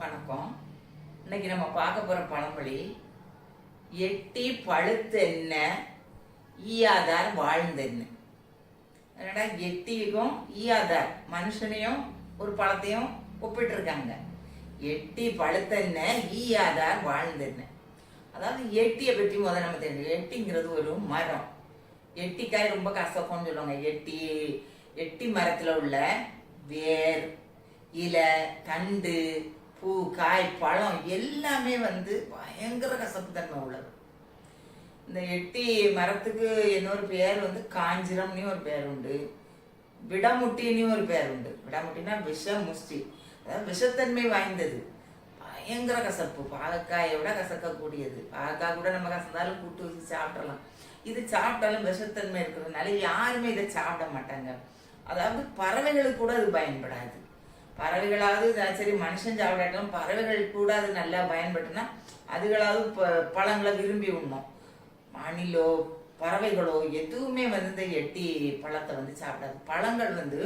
வணக்கம். இன்னைக்கு நம்ம பார்க்க போகிற பழமொழி எட்டி பழுத்தென்ன ஈயாதார் வாழ்ந்தென்ன என்னடா எட்டிக்கும் ஈயாதார் மனுஷனையும் ஒரு பழத்தையும் ஒப்பிட்டுருக்காங்க. எட்டி பழுத்தென்ன ஈயாதார் வாழ்ந்தென்ன அதாவது எட்டியை பற்றி முதல்ல நம்ம தெரிஞ்சு எட்டிங்கிறது ஒரு மரம். எட்டிக்காய் ரொம்ப கசப்பம்னு சொல்லுவாங்க. எட்டி எட்டி மரத்தில் உள்ள வேர் இலை தண்டு பூ காய் பழம் எல்லாமே வந்து பயங்கர கசப்பு தன்மை உள்ளது. இந்த எட்டி மரத்துக்கு இன்னொரு பேர் வந்து காஞ்சிரம்னு ஒரு பேர் உண்டு. விடமுட்டின்னு ஒரு பேர் உண்டு. விடமுட்டினா விஷ முஷ்டி அதாவது விஷத்தன்மை வாய்ந்தது. பயங்கர கசப்பு. பாகக்காயை விட கசக்கக்கூடியது. பாகக்காய் கூட நம்ம கசந்தாலும் கூட்டு வச்சு சாப்பிடலாம். இது சாப்பிட்டாலும் விஷத்தன்மை இருக்கிறதுனால யாருமே இதை சாப்பிட மாட்டாங்க. அதாவது பறவைகளுக்கு கூட அது பயன்படாது. பறவைகளாவது சரி மனுஷன் சாப்பிடாட்டாலும் பறவைகள் கூட அது நல்லா பயன்பட்டுனா அதுகளாவது ப- பழங்களை விரும்பி உண்ணும். மணிலோ பறவைகளோ எதுவுமே வந்து இந்த எட்டி பழத்தை வந்து சாப்பிடாது. பழங்கள் வந்து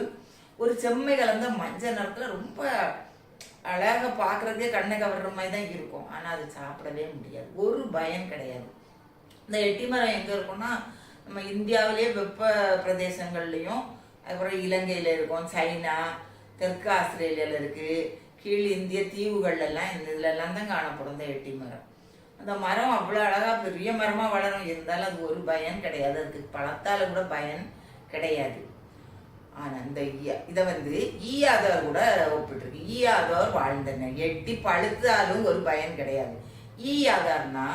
ஒரு செம்மை கலந்த மஞ்சள் நிறத்தில் ரொம்ப அழகாக பார்க்குறதே கண்ணை கவர்ற மாதிரி தான் இருக்கும். ஆனால் அது சாப்பிடவே முடியாது. ஒரு பயம் கிடையாது. இந்த எட்டி மரம் எங்கே இருக்கும்னா நம்ம இந்தியாவிலேயே வெப்ப பிரதேசங்கள்லேயும் அதுக்கப்புறம் இலங்கையில் இருக்கும் சைனா தெற்கு ஆஸ்திரேலியாவில் இருக்குது கீழ் இந்திய தீவுகள்லாம் இந்த இதுலலாம் தான் காணப்படும் இந்த எட்டி மரம். அந்த மரம் அவ்வளோ அழகாக பெரிய மரமாக வளரும். இருந்தாலும் அது ஒரு பயன் கிடையாது. அதுக்கு பழத்தால் கூட பயன் கிடையாது. ஆனால் இந்த இதை வந்து ஈயாதவர் கூட ஒப்பிட்டுருக்கு. ஈயாதவர் வாழ்ந்தன எட்டி பழுத்தாலும் ஒரு பயன் கிடையாது. ஈயாதார்னா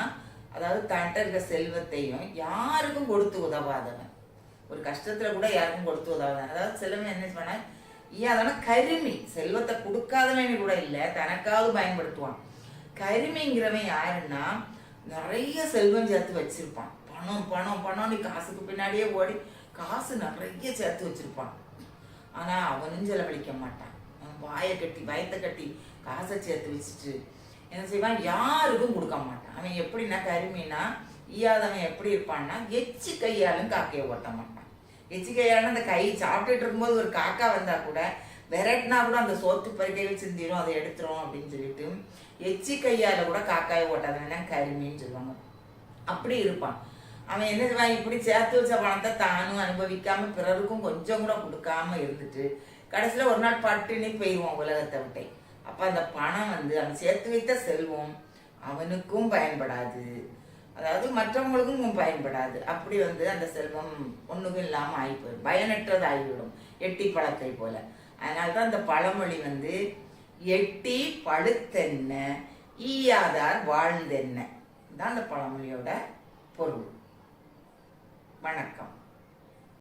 அதாவது தன்ட்ட இருக்க செல்வத்தையும் யாருக்கும் கொடுத்து உதவாதவன். ஒரு கஷ்டத்தில் கூட யாருக்கும் கொடுத்து உதவாதவன். அதாவது செல்வம் என்ன பண்ண ஈயாதான கருமி செல்வத்தை கொடுக்காதவன் கூட இல்லை தனக்காவது பயன்படுத்துவான். கருமிங்கிறவன் யாருன்னா நிறைய செல்வம் சேர்த்து வச்சிருப்பான் பணம் பணம் பணம் நீ காசுக்கு பின்னாடியே ஓடி காசு நிறைய சேர்த்து வச்சிருப்பான் ஆனா அவனும் செலவழிக்க மாட்டான் அவன் வாயை கட்டி வயத்தை கட்டி காசை சேர்த்து வச்சுட்டு என்ன செய்வான் யாருக்கும் கொடுக்க மாட்டான் அவன் எப்படின்னா கருமினா ஈயாதவன் எப்படி இருப்பான்னா எச்சு கையாலும் காக்கையை ஓட்ட மாட்டான் எச்சிக்கையான அந்த கை சாப்பிட்டுட்டு இருக்கும்போது ஒரு காக்கா வந்தா கூட விரட்டினா கூட அந்த சோத்து பருக்கையில் சிந்திடும் அதை எடுத்துரும் அப்படின்னு சொல்லிட்டு எச்சி கையால் கூட காக்காயை ஓட்டாதவன் கருமின்னு சொல்லுவாங்க. அப்படி இருப்பான். அவன் என்ன செய்வான்? இப்படி சேர்த்து வச்ச பணத்தை தானும் அனுபவிக்காம பிறருக்கும் கொஞ்சம் கூட கொடுக்காம இருந்துட்டு கடைசியில் ஒரு நாள் பட்டுன்னு போயிடுவான் உலகத்தை விட்டே. அப்போ அந்த பணம் வந்து அவன் சேர்த்து வைத்த செல்வம் அவனுக்கும் பயன்படாது. அதாவது மற்றவங்களுக்கும் பயன்படாது. அப்படி வந்து அந்த செல்வம் ஒன்றுக்கும் இல்லாமல் ஆகி போயிடும் பயனற்றது ஆகிவிடும் எட்டி பழத்தை போல. அதனால தான் அந்த பழமொழி வந்து எட்டி பழுத்தென்ன ஈயாதார் வாழ்ந்தென்ன. தான் அந்த பழமொழியோட பொருள். வணக்கம்.